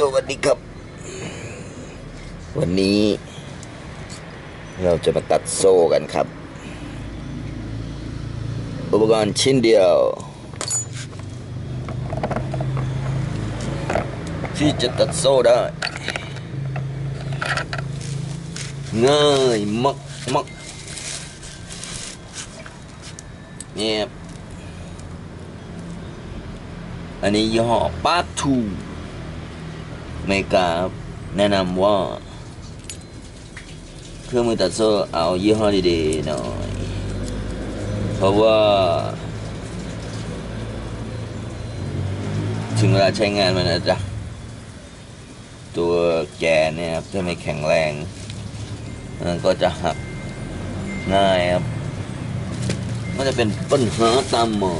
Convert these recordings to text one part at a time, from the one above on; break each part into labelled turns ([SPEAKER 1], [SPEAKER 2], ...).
[SPEAKER 1] สวัสดีครับ วันนี้ เราจะมาตัดโซ่กันครับ อุปกรณ์ชิ้นเดียว ที่จะตัดโซ่ได้ ง่ายมักมักเนี่ยอันนี้ยี่ห้อปาทู เมกาครับแนะนำว่า เครื่องมือตัดโซ่เอายี่ห้อดีๆหน่อย เพราะว่า ถึงเวลาใช้งานมันนะจ๊ะตัวแกนเนี่ยครับถ้าไม่แข็งแรงมันก็จะหักง่ายครับมันจะเป็นปัญหาตามมา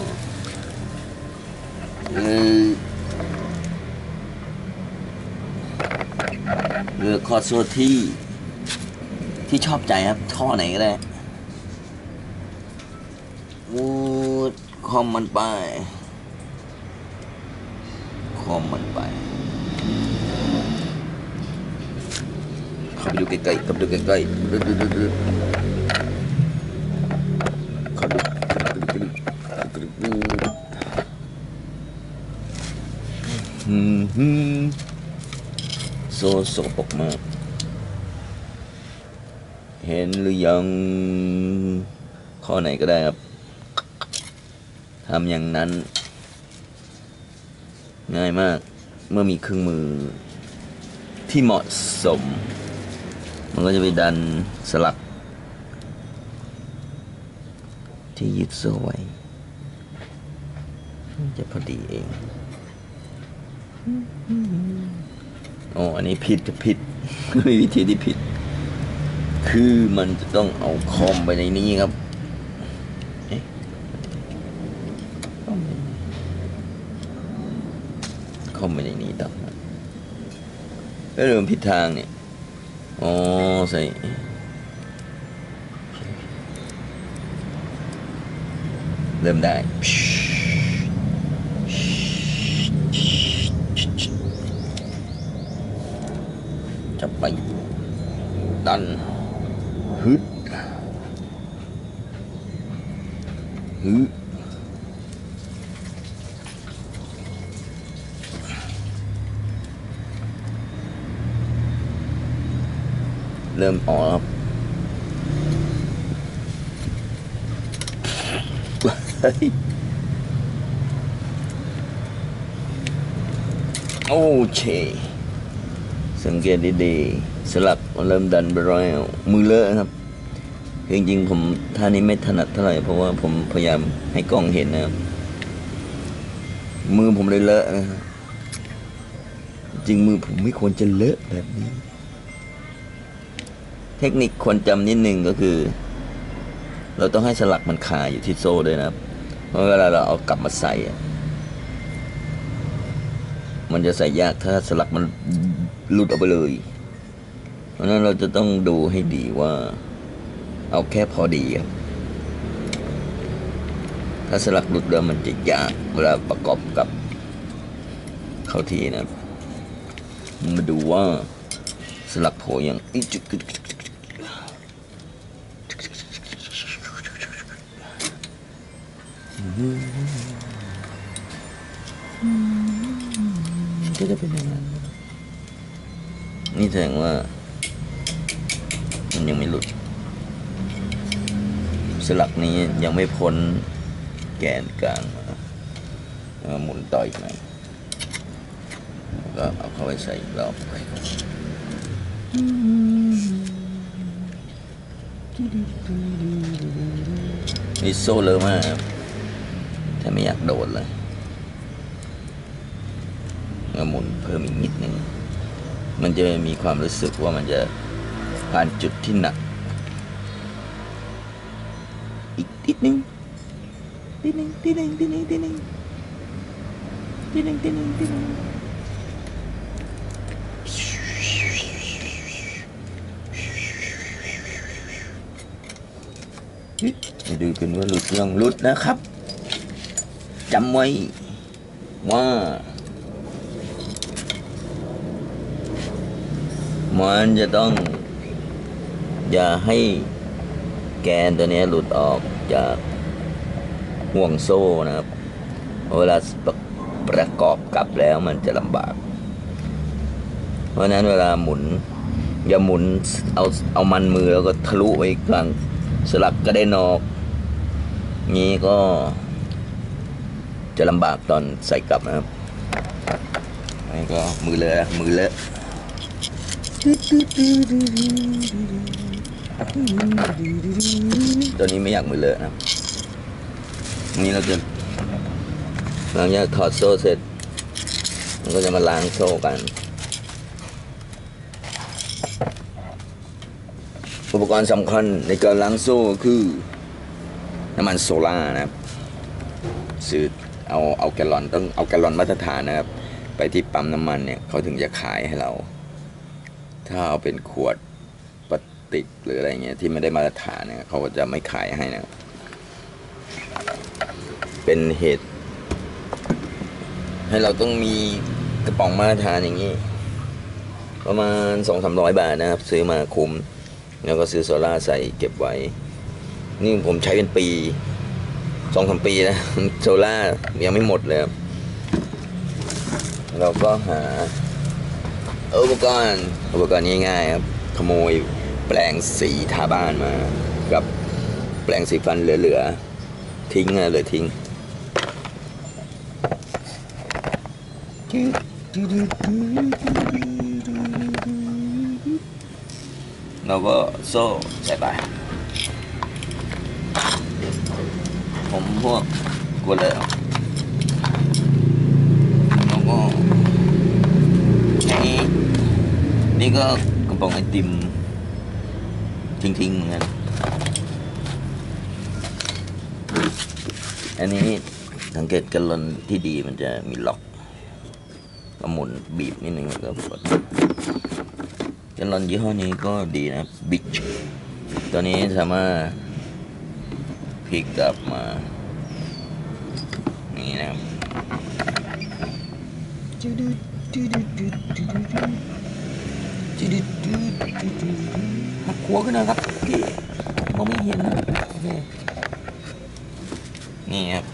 [SPEAKER 1] เออเรือคอโซที่ที่ชอบใจครับท่อไหนก็ได้วูดคอมมันไป คอมมันไป เข้าไปดูใกล้ๆเข้าไปดูใกล้ๆดูดูดูดูเข้าดูดูดูดูดูอืม ฮึโซโซปรกมาก เห็นหรือยัง ข้อไหนก็ได้ครับทำอย่างนั้น ง่ายมาก เมื่อมีเครื่องมือ ที่เหมาะสม มันก็จะไปดันสลัก ที่ยึดโซ่ไว้ จะพอดีเองโอ้อันนี้ผิดผิดมีวิธีที่ผิด คือมันจะต้องเอาคอมไปในนี้ครับเอ๊ะคอมไปไหนคอมไปในนี้ต่างหากเอ้มันผิดทางเนี่ยอ๋อใส่เริ่มได้ จะไปดันฮึดฮึเริ่มออกโอเค สังเกตดีๆสลักมันเริ่มดันไปแล้วมือเลอะครับจริงๆผมท่านี้ไม่ถนัดเท่าไหร่เพราะว่าผมพยายามให้กล้องเห็นนะครับ มือผมเลยเลอะนะครับจริงมือผมไม่ควรจะเลอะแบบนี้ เทคนิคควรจำนิดนึงก็คือ เราต้องให้สลักมันคาอยู่ที่โซ่ด้วยนะครับ เพราะเวลาเราเอากลับมาใส่มันจะใส่ยากถ้าสลักมัน หลุดออกไปเลย เพราะนั้นเราจะต้องดูให้ดีว่า เอาแค่พอดีครับถ้าสลักหลุดแล้วมันจะยากเวลาประกอบกับเข้าทีนะครับมาดูว่าสลักโผล่อย่างอิจุกกึกกึกกึกกึกก็จะเป็นอย่างนั้น นี่แสดงว่า มันยังไม่หลุด สลักนี้ยังไม่พ้นแกนกลางมาหมุนต่ออีกหน่อยแล้วก็เอาเข้าไปใส่อีกรอบนี่โซ่เลอะมากถ้าไม่อยากโดนเลยก็หมุนเพิ่มอีกนิดนึง มันจะมีความรู้สึกว่ามันจะผ่านจุดที่หนัก อีกนิดนึงนิดนึงนิดนึงนิดนึงนิดนึงนิดนึงนิดนึงนิดนึงดูกันว่าหลุดยังหลุดนะครับจำไว้ว่า มันจะต้อง อย่าให้แกนตัวนี้หลุดออกจากห่วงโซ่นะครับ เวลาประประกอบกลับแล้วมันจะลำบาก เพราะนั้นเวลาหมุน อย่าหมุนเอาเอามันมือแล้วก็ทะลุไปกลางสลักก็ได้นออกนี้ก็จะลำบากตอนใส่กลับนะครับนี่ก็มือเลอะมือเลอะ ตัวนี้ไม่อยากมือเลอะนะนี่เราจะหลังจากถอดโซ่เสร็จมันก็จะมาล้างโซ่กัน อุปกรณ์สำคัญในการล้างโซ่คือน้ำมันโซล่านะครับ ซื้อเอาเอาแกลลอนต้องเอาแกลลอนมาตรฐานนะครับ ไปที่ปั๊มน้ำมันเนี่ยเขาถึงจะขายให้เรา ถ้าเอาเป็นขวดพลาสติกหรืออะไรเงี้ยที่ไม่ได้มาตรฐานเนี่ยเขาก็จะไม่ขายให้นะเป็นเหตุ ให้เราต้องมีกระป๋องมาตรฐานอย่างนี้ ประมาณสองสามร้อยบาทนะครับ ซื้อมาคุ้ม แล้วก็ซื้อโซล่าใส่เก็บไว้ นี่ผมใช้เป็นปีสองสามปีนะโซล่ายังไม่หมดเลยครับเราก็หา อุปกรณ์อุปกรณ์ง่ายๆครับขโมยแปลงสีทาบ้านมากับแปลงสีฟันเหลือๆทิ้งอะเลือทิ้งเราก็โซ่ใส่ไปผมพวกกลัวเลยแล้วก็ใช้นี่ ก็กระป๋องไอติมทิ้งๆเหมือนกัน อันนี้สังเกตกันลนที่ดีมันจะมีล็อกก็หมุนบีบนิดนึงแล้วก็ปลดแกลลอนยี่ห้อนี้ก็ดีนะบิ๊กตัวนี้สามารถพลิกกลับมานี่นะครับ หักหัวขึ้นนะครับพี่มองไม่เห็นนะโอเคนี่ครับ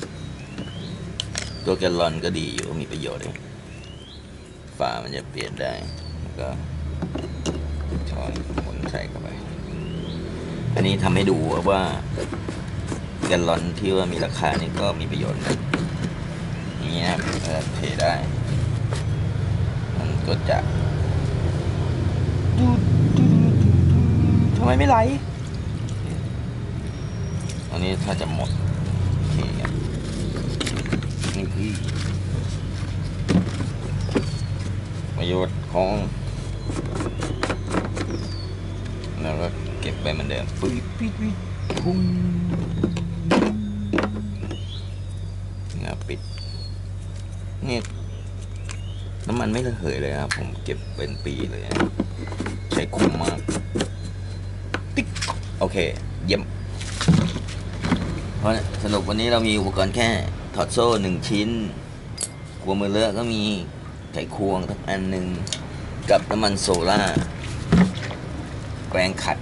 [SPEAKER 1] ตัวแกลลอนก็ดีอยู่มีประโยชน์เลยฝามันจะเปลี่ยนได้แล้วก็ช้อนหมุนใส่เข้าไป อันนี้ทำให้ดูว่าแกลลอนที่ว่ามีราคานี่ก็มีประโยชน์นี่นี้นะครับเทได้ มันก็จะทำไมไม่ไหลอันนี้ถ้าจะหมดโอเคนี่คือประโยชน์ของแล้วก็เก็บไปเหมือนเดิมปึ๊บปิ๊บปิ๊บพุ่งงาปิดนี่น้ำมันไม่ระเหยเลยครับผมเก็บเป็นปีเลยใช้คุ้มมาก โอเค เยี่ยม เพราะสรุปวันนี้เรามีอุปกรณ์แค่ถอดโซ่หนึ่งชิ้น กลัวมือเลอะก็มีไขควงทั้งอันหนึ่งกับน้ำมันโซล่าแปรงขัด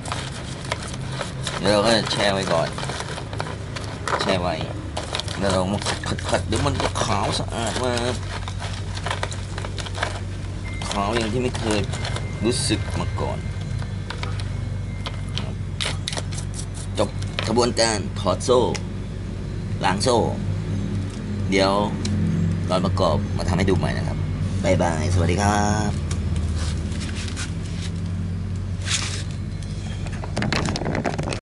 [SPEAKER 1] แล้วเราก็จะแช่ไว้ก่อน แช่ไว้แล้วเรามาขัดขัดขดเดี๋ยวมันจะขาวสะอาดมาขาวอย่างที่ไม่เคยรู้สึกมาก่อน ขบกระบวนการถอดโซ่ล้างโซ่ เดี๋ยวตอนประกอบมาทำให้ดูใหม่นะครับ บ๊ายบาย สวัสดีครับ